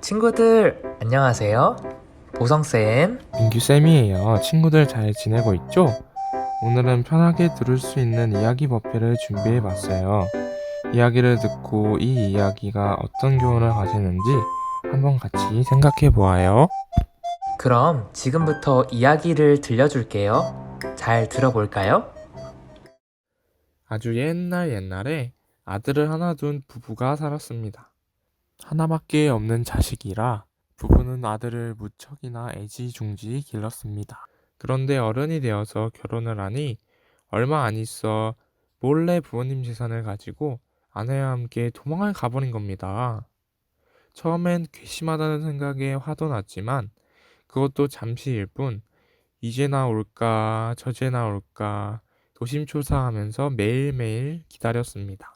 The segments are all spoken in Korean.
친구들, 안녕하세요. 보성쌤. 민규쌤이에요. 친구들 잘 지내고 있죠? 오늘은 편하게 들을 수 있는 이야기 버피를 준비해 봤어요. 이야기를 듣고 이 이야기가 어떤 교훈을 가지는지 한번 같이 생각해 보아요. 그럼 지금부터 이야기를 들려줄게요. 잘 들어볼까요? 아주 옛날 옛날에 아들을 하나 둔 부부가 살았습니다. 하나밖에 없는 자식이라 부부는 아들을 무척이나 애지중지 길렀습니다. 그런데 어른이 되어서 결혼을 하니 얼마 안 있어 몰래 부모님 재산을 가지고 아내와 함께 도망을 가버린 겁니다. 처음엔 괘씸하다는 생각에 화도 났지만 그것도 잠시일 뿐 이제 나 올까 저제 나 올까 도심초사하면서 매일매일 기다렸습니다.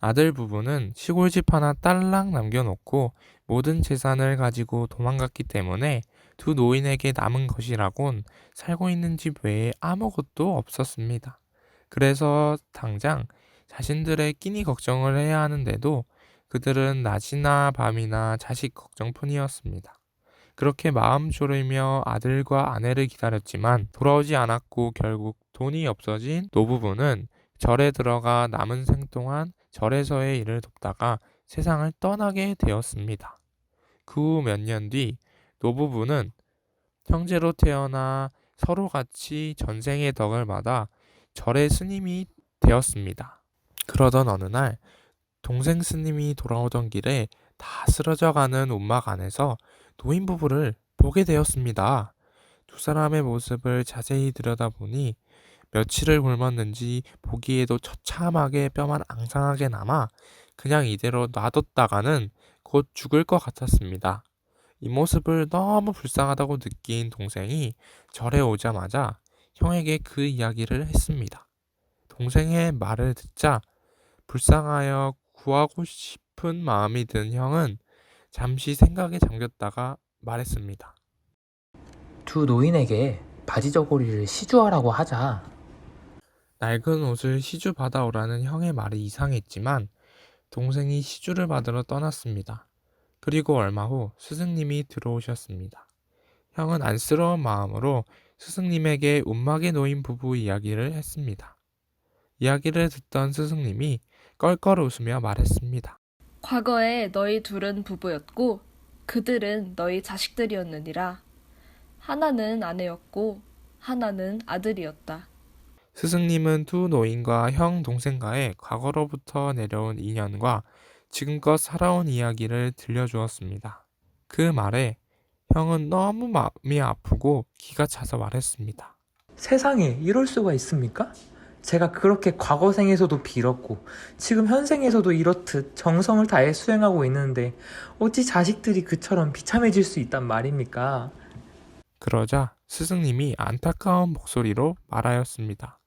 아들 부부는 시골집 하나 딸랑 남겨놓고 모든 재산을 가지고 도망갔기 때문에 두 노인에게 남은 것이라곤 살고 있는 집 외에 아무것도 없었습니다. 그래서 당장 자신들의 끼니 걱정을 해야 하는데도 그들은 낮이나 밤이나 자식 걱정뿐이었습니다. 그렇게 마음 졸이며 아들과 아내를 기다렸지만 돌아오지 않았고 결국 돈이 없어진 노부부는 절에 들어가 남은 생 동안 절에서의 일을 돕다가 세상을 떠나게 되었습니다. 그 후 몇 년 뒤 노부부는 형제로 태어나 서로 같이 전생의 덕을 받아 절의 스님이 되었습니다. 그러던 어느 날 동생 스님이 돌아오던 길에 다 쓰러져 가는 움막 안에서 노인 부부를 보게 되었습니다. 두 사람의 모습을 자세히 들여다보니 며칠을 굶었는지 보기에도 처참하게 뼈만 앙상하게 남아 그냥 이대로 놔뒀다가는 곧 죽을 것 같았습니다. 이 모습을 너무 불쌍하다고 느낀 동생이 절에 오자마자 형에게 그 이야기를 했습니다. 동생의 말을 듣자 불쌍하여 구하고 싶은 마음이 든 형은 잠시 생각에 잠겼다가 말했습니다. 두 노인에게 바지 저고리를 시주하라고 하자. 낡은 옷을 시주 받아오라는 형의 말이 이상했지만 동생이 시주를 받으러 떠났습니다. 그리고 얼마 후 스승님이 들어오셨습니다. 형은 안쓰러운 마음으로 스승님에게 움막에 놓인 부부 이야기를 했습니다. 이야기를 듣던 스승님이 껄껄 웃으며 말했습니다. 과거에 너희 둘은 부부였고 그들은 너희 자식들이었느니라. 하나는 아내였고 하나는 아들이었다. 스승님은 두 노인과 형 동생과의 과거로부터 내려온 인연과 지금껏 살아온 이야기를 들려주었습니다. 그 말에 형은 너무 마음이 아프고 기가 차서 말했습니다. 세상에 이럴 수가 있습니까? 제가 그렇게 과거생에서도 빌었고 지금 현생에서도 이렇듯 정성을 다해 수행하고 있는데 어찌 자식들이 그처럼 비참해질 수 있단 말입니까? 그러자 스승님이 안타까운 목소리로 말하였습니다.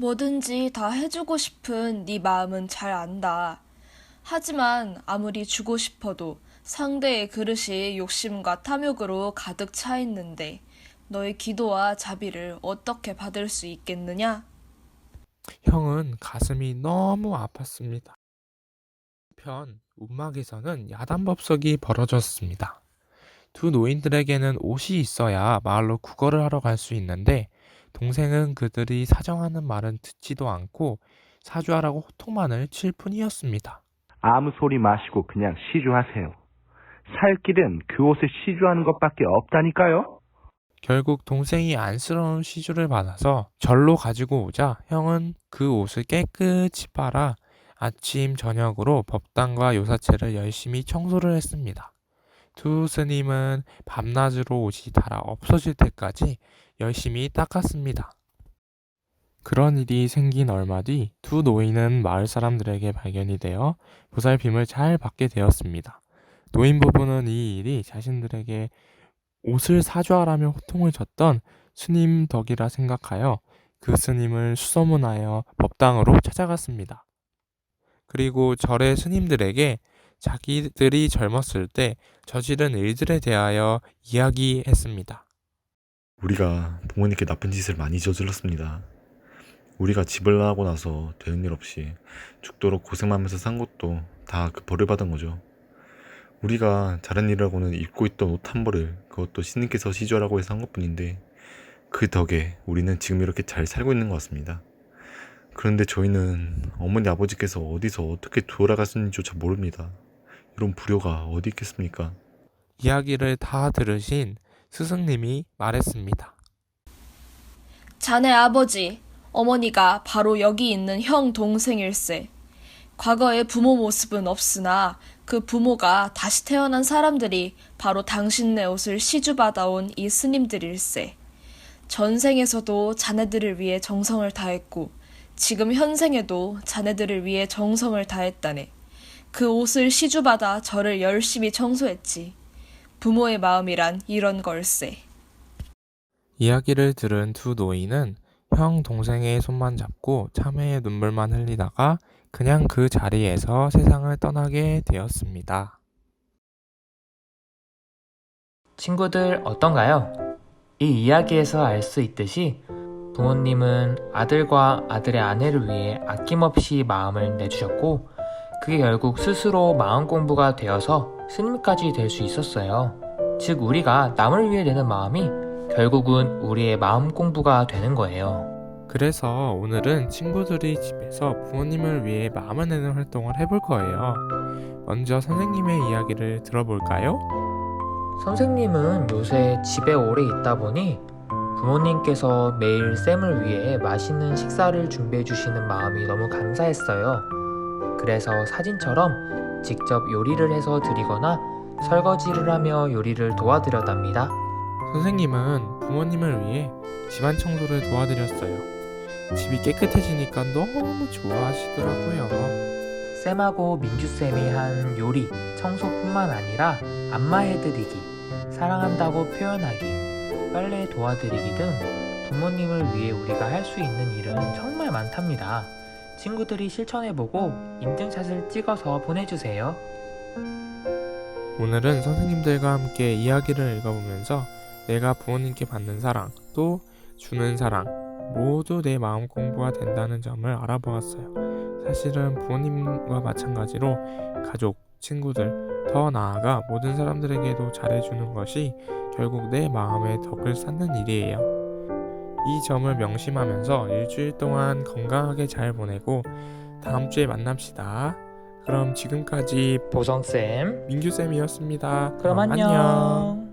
뭐든지 다 해주고 싶은 네 마음은 잘 안다. 하지만 아무리 주고 싶어도 상대의 그릇이 욕심과 탐욕으로 가득 차 있는데 너의 기도와 자비를 어떻게 받을 수 있겠느냐? 형은 가슴이 너무 아팠습니다. 한편 움막에서는 야단법석이 벌어졌습니다. 두 노인들에게는 옷이 있어야 마을로 구걸을 하러 갈 수 있는데 동생은 그들이 사정하는 말은 듣지도 않고 사주하라고 호통만을 칠 뿐이었습니다. 아무 소리 마시고 그냥 시주하세요. 살 길은 그 옷을 시주하는 것밖에 없다니까요. 결국 동생이 안쓰러운 시주를 받아서 절로 가지고 오자 형은 그 옷을 깨끗이 빨아 아침 저녁으로 법당과 요사체를 열심히 청소를 했습니다. 두 스님은 밤낮으로 옷이 달아 없어질 때까지 열심히 닦았습니다. 그런 일이 생긴 얼마 뒤 두 노인은 마을 사람들에게 발견이 되어 보살핌을 잘 받게 되었습니다. 노인 부부는 이 일이 자신들에게 옷을 사주하라며 호통을 줬던 스님 덕이라 생각하여 그 스님을 수소문하여 법당으로 찾아갔습니다. 그리고 절의 스님들에게 자기들이 젊었을 때 저지른 일들에 대하여 이야기했습니다. 우리가 부모님께 나쁜 짓을 많이 저질렀습니다. 우리가 집을 나가고 나서 되는 일 없이 죽도록 고생하면서 산 것도 다 그 벌을 받은 거죠. 우리가 잘한 일이라고는 입고 있던 옷 한 벌을 그것도 신님께서 시주하라고 해서 한 것뿐인데 그 덕에 우리는 지금 이렇게 잘 살고 있는 것 같습니다. 그런데 저희는 어머니 아버지께서 어디서 어떻게 돌아가셨는지조차 모릅니다. 이런 불효가 어디 있겠습니까? 이야기를 다 들으신 스승님이 말했습니다. 자네 아버지, 어머니가 바로 여기 있는 형 동생일세. 과거의 부모 모습은 없으나 그 부모가 다시 태어난 사람들이 바로 당신네 옷을 시주받아온 이 스님들일세. 전생에서도 자네들을 위해 정성을 다했고, 지금 현생에도 자네들을 위해 정성을 다했다네. 그 옷을 시주받아 저를 열심히 청소했지. 부모의 마음이란 이런 걸세. 이야기를 들은 두 노인은 형 동생의 손만 잡고 참회의 눈물만 흘리다가 그냥 그 자리에서 세상을 떠나게 되었습니다. 친구들 어떤가요? 이 이야기에서 알 수 있듯이 부모님은 아들과 아들의 아내를 위해 아낌없이 마음을 내주셨고 그게 결국 스스로 마음 공부가 되어서 스님까지 될 수 있었어요. 즉 우리가 남을 위해 내는 마음이 결국은 우리의 마음 공부가 되는 거예요. 그래서 오늘은 친구들이 집에서 부모님을 위해 마음을 내는 활동을 해볼 거예요. 먼저 선생님의 이야기를 들어볼까요? 선생님은 요새 집에 오래 있다 보니 부모님께서 매일 쌤을 위해 맛있는 식사를 준비해 주시는 마음이 너무 감사했어요. 그래서 사진처럼 직접 요리를 해서 드리거나 설거지를 하며 요리를 도와드렸답니다. 선생님은 부모님을 위해 집안 청소를 도와드렸어요. 집이 깨끗해지니까 너무 좋아하시더라고요. 쌤하고 민주쌤이 한 요리, 청소뿐만 아니라 안마해드리기, 사랑한다고 표현하기, 빨래 도와드리기 등 부모님을 위해 우리가 할 수 있는 일은 정말 많답니다. 친구들이 실천해보고 인증샷을 찍어서 보내주세요. 오늘은 선생님들과 함께 이야기를 읽어보면서 내가 부모님께 받는 사랑, 또 주는 사랑, 모두 내 마음 공부가 된다는 점을 알아보았어요. 사실은 부모님과 마찬가지로 가족, 친구들, 더 나아가 모든 사람들에게도 잘해주는 것이 결국 내 마음의 덕을 쌓는 일이에요. 이 점을 명심하면서 일주일 동안 건강하게 잘 보내고 다음 주에 만납시다. 그럼 지금까지 보성쌤, 민규쌤이었습니다. 그럼 안녕.